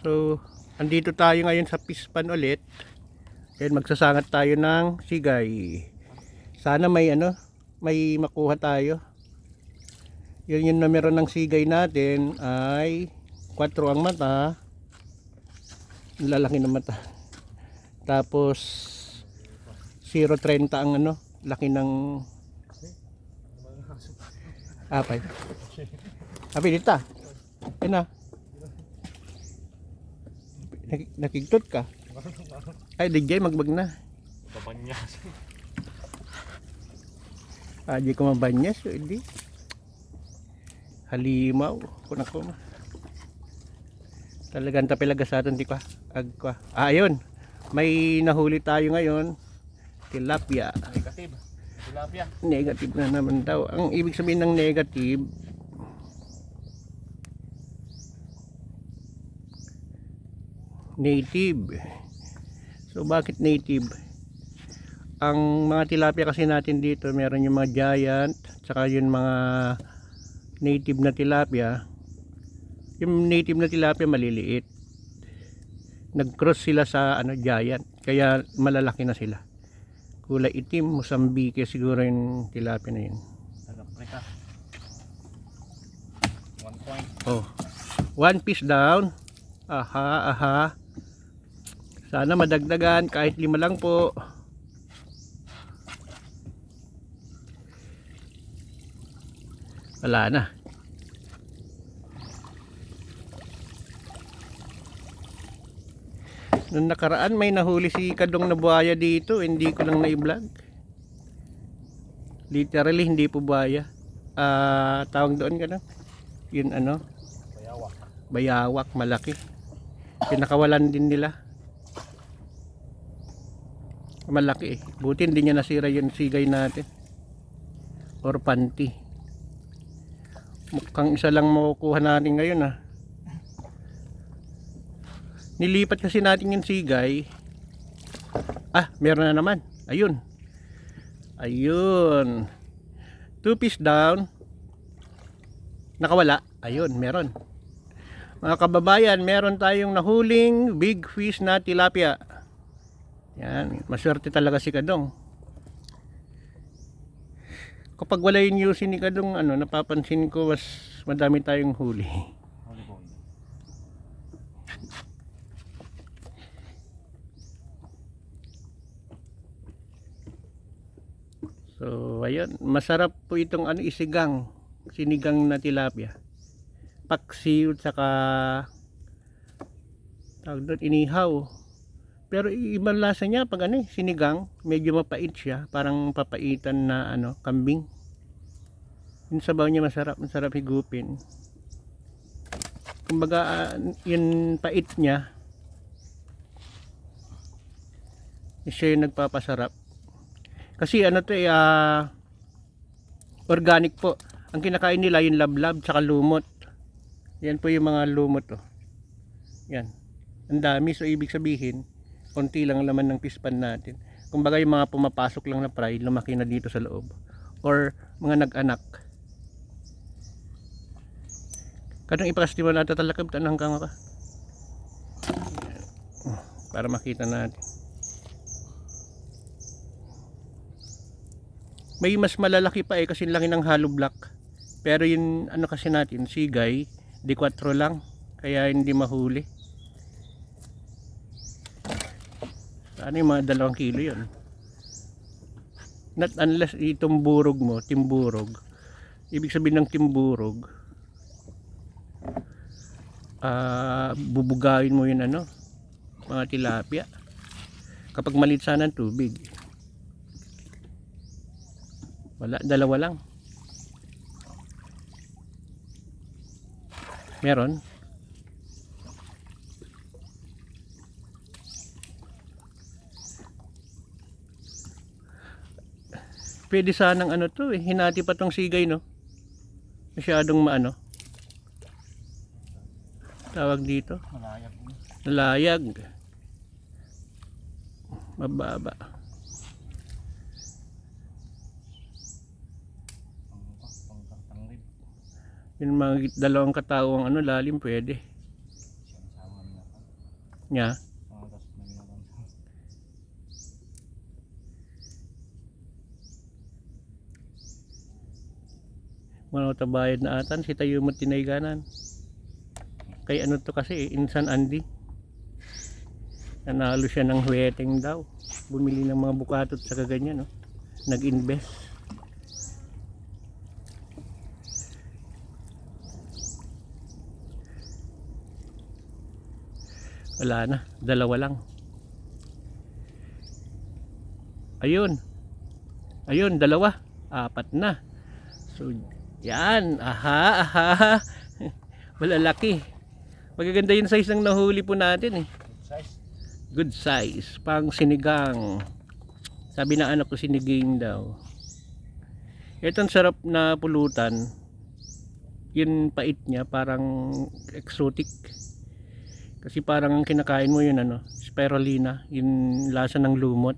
So, andito tayo ngayon sa Pispan ulit. Then magsasangat tayo ng sigay. Sana may ano, may makuha tayo. Yun yung numero ng sigay natin ay 4 ang mata. Lalaki ng mata. Tapos 0.30 ang ano, laki ng Apay. Apay dito. Yan na. Nak- Nakigtot ka. Ay, DJ, magbag na. Babanyas. Ah, di ko mabanyas. so Hindi. Halimaw. Kuna ko ma. Talagang tapilaga sa atin, di ko. Agkwa. Ah, ayun. May nahuli tayo ngayon. Tilapia. Negative. Tilapia. Negative na naman daw. Ang ibig sabihin ng negative, native. So bakit native? Ang mga tilapia kasi natin dito, meron yung mga giant, tsaka yung mga native na tilapia. Yung native na tilapia maliliit. Nag-cross sila sa ano giant, kaya malalaki na sila. Kulay itim, Mozambique siguro yung tilapia na yun. One point. Oh. One piece down. Aha, aha. Sana madagdagan kahit lima lang po. Wala na. Nung nakaraan may nahuli si Kadong na buhaya dito, hindi ko lang na-vlog. Literally hindi po buhaya. Ah, tawag doon ka na. Yun ano, Bayawa. bayawak malaki pinakawalan din nila malaki eh. Buti hindi niya nasira yung sigay natin. Or panty. Mukhang isa lang makukuha natin ngayon ah. Nilipat kasi natin yung sigay. Ah meron na naman. Ayun. Ayun. Two piece down. Nakawala. Ayun meron. Mga kababayan, meron tayong nahuling big fish na tilapia. Yan, maswerte talaga si Kadong. Kapag wala yung yusin ni Kadong, ano, napapansin ko mas madami tayong huli. So, ayun, masarap po itong ano, isigang, sinigang na tilapia. Paksiw, saka tawag doon, inihaw. Pero ibang lasa niya pag ano, eh, sinigang, medyo mapait siya, parang papaitan na ano, kambing. Yung sabaw niya masarap, masarap higupin. Kumbaga, ah, yung pait niya, siya yung nagpapasarap. Kasi ano to eh, ah, organic po. Ang kinakain nila yung lablab tsaka lumot. Yan po yung mga lumot oh. Yan. Ang dami so ibig sabihin, konti lang laman ng pispan natin. Kumbaga yung mga pumapasok lang na fry, lumaki na dito sa loob. Or mga nag-anak. Kadang ipakasti mo natin talakab tanang ka nga ka. Para makita natin. May mas malalaki pa eh kasi laki ng hollow block. Pero yung ano kasi natin, sigay, di 4 lang. Kaya hindi mahuli. Ano mga dalawang kilo yun? Not unless itong burog mo, timburog. Ibig sabihin ng timburog, ah bubugawin mo yun ano, mga tilapia. Kapag malit sana ang tubig. Wala, dalawa lang. Meron. Pwede sanang ano to eh, hinati pa tong sigay no. Masyadong maano. Tawag dito, Malayag. layag. Mababa. Yung mga dalawang katao ang ano lalim pwede. Niya. Mga Mga tabayad na atan, si tayo mo tinayganan. Kay ano to kasi, Insan Andy. Nanalo siya ng huweteng daw. Bumili ng mga bukatot sa kaganyan, no? Nag-invest. Wala na, dalawa lang. Ayun. Ayun, dalawa. Apat na. So, yan. Aha, aha. Malalaki. Magaganda yung size ng nahuli po natin eh. Good size. Good size. Pang sinigang. Sabi ng anak ko siniging daw. Itong sarap na pulutan. Yun pait niya parang exotic. Kasi parang ang kinakain mo yun ano, spirulina, yung lasa ng lumot.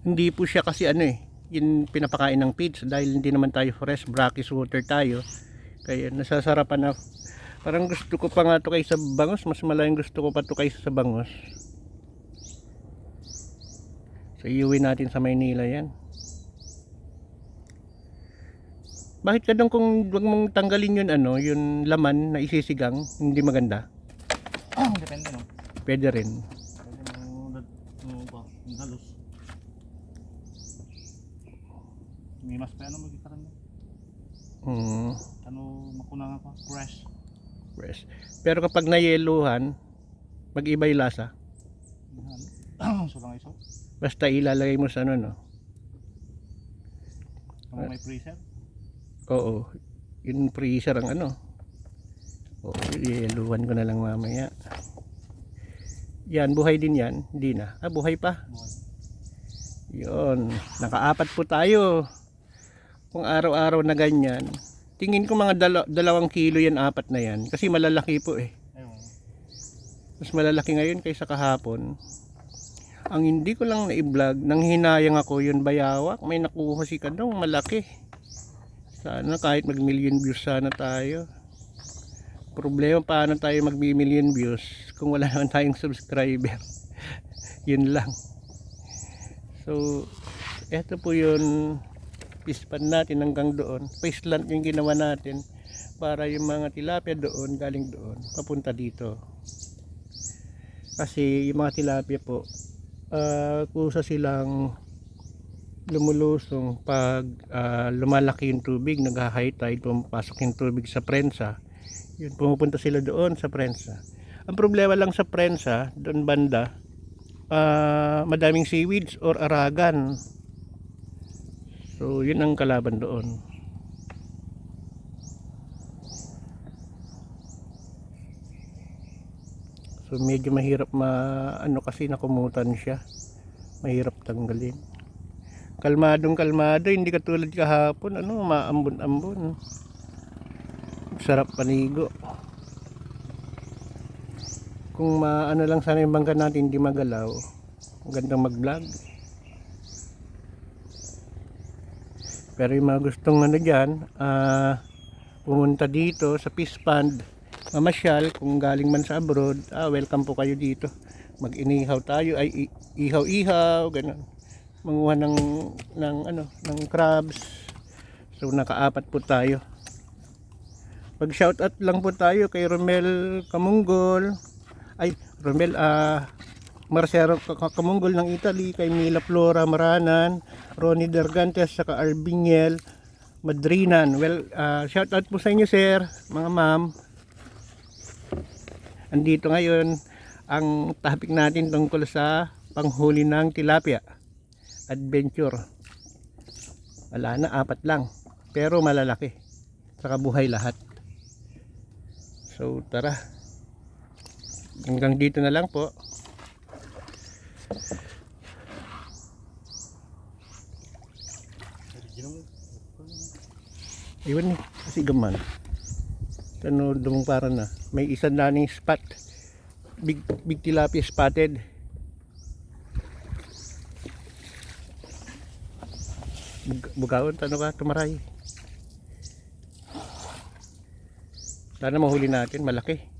Hindi po siya kasi ano eh, yung pinapakain ng pigs dahil hindi naman tayo fresh brackish water tayo. Kaya nasasarapan na parang gusto ko pa nga to kaysa bangos, mas malayang gusto ko pa to kaysa sa bangos. So iuwi natin sa Maynila yan. Bakit ka dong kung wag mong tanggalin yun ano, yung laman na isisigang, hindi maganda? Depende no. Pwede rin. Pwede mo dad mo ba, yung halos. May mas pa ano magkakaroon niya. Mm, Ano makunang ako, fresh. fresh. Pero kapag nayeluhan, mag-iba yung lasa. So lang iso. Basta ilalagay mo sa ano, no? Kung may preset. Oo. Yung freezer ang ano. Oo, iyeluhan ko na lang mamaya. Yan, buhay din yan. Hindi na. Ah, buhay pa. Buhay. Yun. Nakaapat po tayo. Kung araw-araw na ganyan. Tingin ko mga dala- dalawang kilo yan, apat na yan. Kasi malalaki po eh. Mas malalaki ngayon kaysa kahapon. Ang hindi ko lang na-vlog, nang hinayang ako yun bayawak, may nakuha si Kadong, malaki. Sana kahit mag million views sana tayo. Problema paano tayo mag million views kung wala naman tayong subscriber. yun lang. So, eto po yun pispan natin hanggang doon. Paceland yung ginawa natin para yung mga tilapia doon, galing doon, papunta dito. Kasi yung mga tilapia po, ah kusa silang lumulusong pag ah, lumalaki yung tubig, nag-high tide, pumapasok yung tubig sa prensa. Yun, pumupunta sila doon sa prensa. Ang problema lang sa prensa, doon banda, ah, madaming seaweeds or aragan. So, yun ang kalaban doon. So medyo mahirap ma ano kasi nakumutan siya. Mahirap tanggalin. Kalmadong kalmado, hindi katulad kahapon, ano, maambon-ambon. Sarap panigo. Kung maano lang sana yung bangka natin hindi magalaw, ang gandang mag-vlog. Pero yung mga gustong ano dyan, ah, pumunta dito sa Peace Pond, mamasyal kung galing man sa abroad, ah, welcome po kayo dito. Mag-inihaw tayo, ay i- ihaw-ihaw, ganun. Manguha ng, ng, ano, ng crabs. So, nakaapat po tayo. Pag shoutout lang po tayo kay Romel Kamunggol. Ay, Romel, ah, Marcelo Ka- Ka- Kamunggol ng Italy, kay Mila Flora Maranan, Ronnie Dergantes, saka Arbiniel Madrinan. Well, ah, shoutout po sa inyo, sir, mga ma'am. Andito ngayon ang topic natin tungkol sa panghuli ng tilapia. Adventure. Wala na, apat lang. Pero malalaki. Saka buhay lahat. So, tara. Hanggang dito na lang po. Iwan ni, kasi gaman. Ano, dumong para na. May isang daning spot. Big, big tilapia spotted. Bug- Bugawon, ano ka, tumaray. Sana mahuli natin, malaki.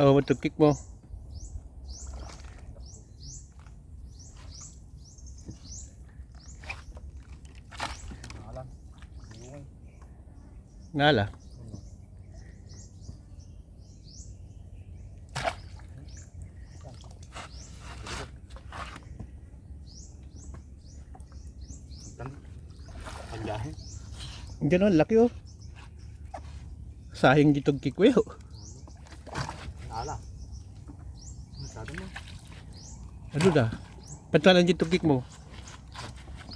Oh, matugkik mo. Nala. Ganun, laki oh. Sayang di tugkik ko yun. Ala. Masyado mo. Ano da? Pantalaan di tugkik mo.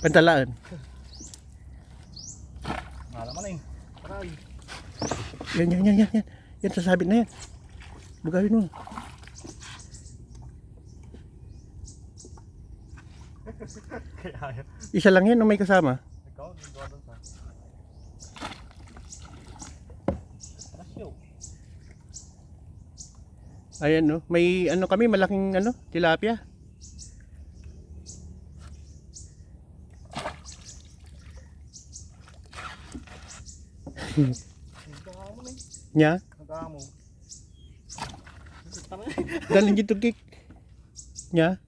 Pantalaan. Ala man eh. Aray. Yan, yan, yan, yan. Yan, yan sasabit na yan. Bugawin mo. Isa lang yan o may kasama. Ikaw, dito ka doon sa. Ayan no. May ano kami, malaking ano, tilapia. Nagkakamo na eh. Nya, dalhin di tugkik. Nya.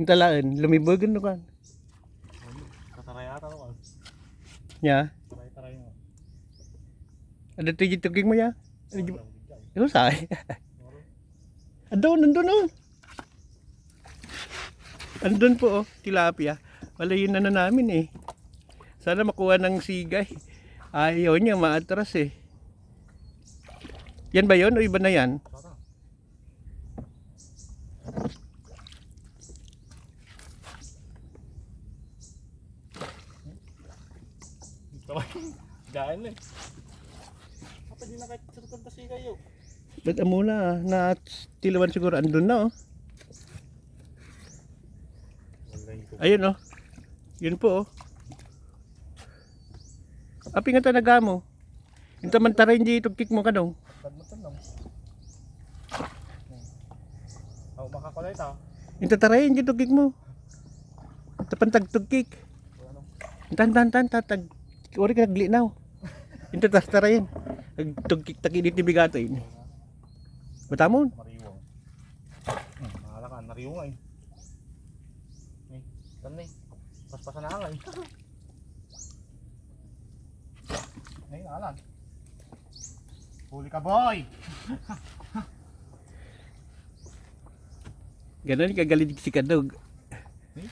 Yung talaan, lumibog ano kan. Kataray ata no. Nya. Taray-taray mo. Ano to di tugkik mo ya? Ano say? Andun, andun oh. Andun po oh, tilapia. Wala yun na namin eh. Sana makuha ng sigay. Ayaw niya, maatras eh. Yan ba yun o iba na yan? Gaan eh. Apa di na kahit sa kasi kayo? Ba't muna ah, na tilawan siguro andun na oh. Ayun oh. Yun po oh. Api nga talaga mo. Yung tamantara hindi itugkik mo ka dong. Tag mo tanong. Oh, makakulay ta. Yung tataray hindi tugkik mo. Tapantag tugkik. Tan tan tan tatag. Ori ka naglinaw. Yung tatastara yan. Nagtugkik takinit ni bigato yun. Batamon. Mariwang. Hmm, mahala ka, nariwang ay. Eh, tanay. Paspasan na nga eh. Ngayon, alan. Huli ka boy! Ganon kagalit si Kadog. Eh?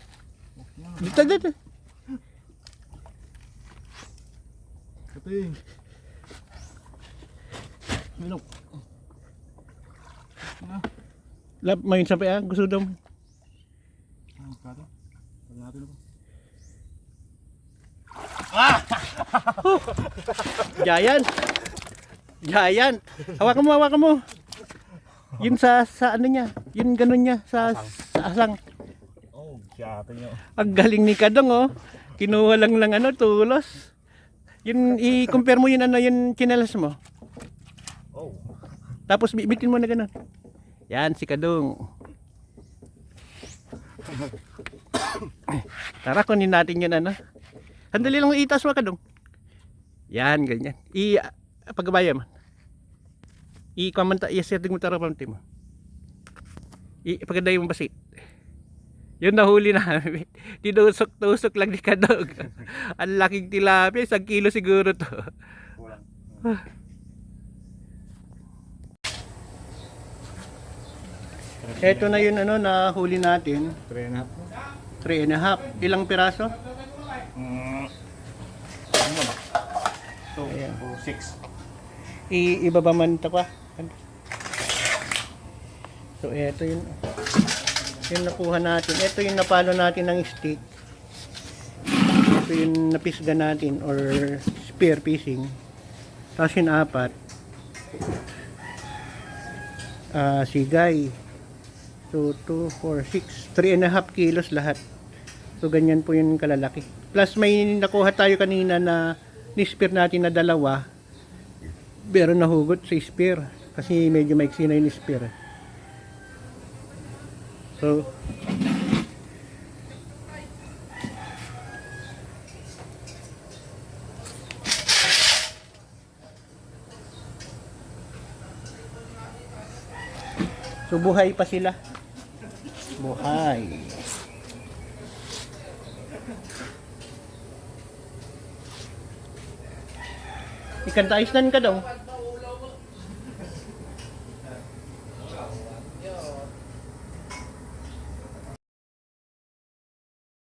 Dito dito. Kating. Minok. Ah, Lap main sampai ah gusto daw. ah, kata. Tagyan natin ako. Giant. Giant. Hawakan mo, hawakan mo. Yun sa sa ano niya, yun ganun niya sa sa asang. Oh, siyate nyo. Ang galing ni Kadong oh. Kinuha lang lang ano tulos. Yun i-compare mo yun ano yun chinelas mo. Oh. Tapos bibitin mo na ganun. Yan si Kadong. Tara kunin natin yun ano. Sandali lang itas mo Kadong. Yan ganyan. I pagkabaya mo. I kamanta i-setting mo tara pamti mo. I pagkaday mo basit. Yun nahuli namin. Tinusok-tusok lang ni Kadog. Ang laking tilapia, isang kilo siguro to. Ito na yun ano nahuli natin. Three and a half. 3 and a half. Ilang piraso? Mm. Ano ba? Two, Ayan. two, six. I ibaba man ito pa. So ito yun. Yung nakuha natin. Ito yung napalo natin ng stick. Ito yung napisga natin or spear fishing. Tapos yung apat. Ah, sigay. So 2, 4, 6. 3 and a half kilos lahat. So ganyan po yung kalalaki. Plus may nakuha tayo kanina na ni spear natin na dalawa pero nahugot sa spear kasi medyo maiksi na yung spear so So buhay pa sila. Buhay. Ikanta isnan ka daw.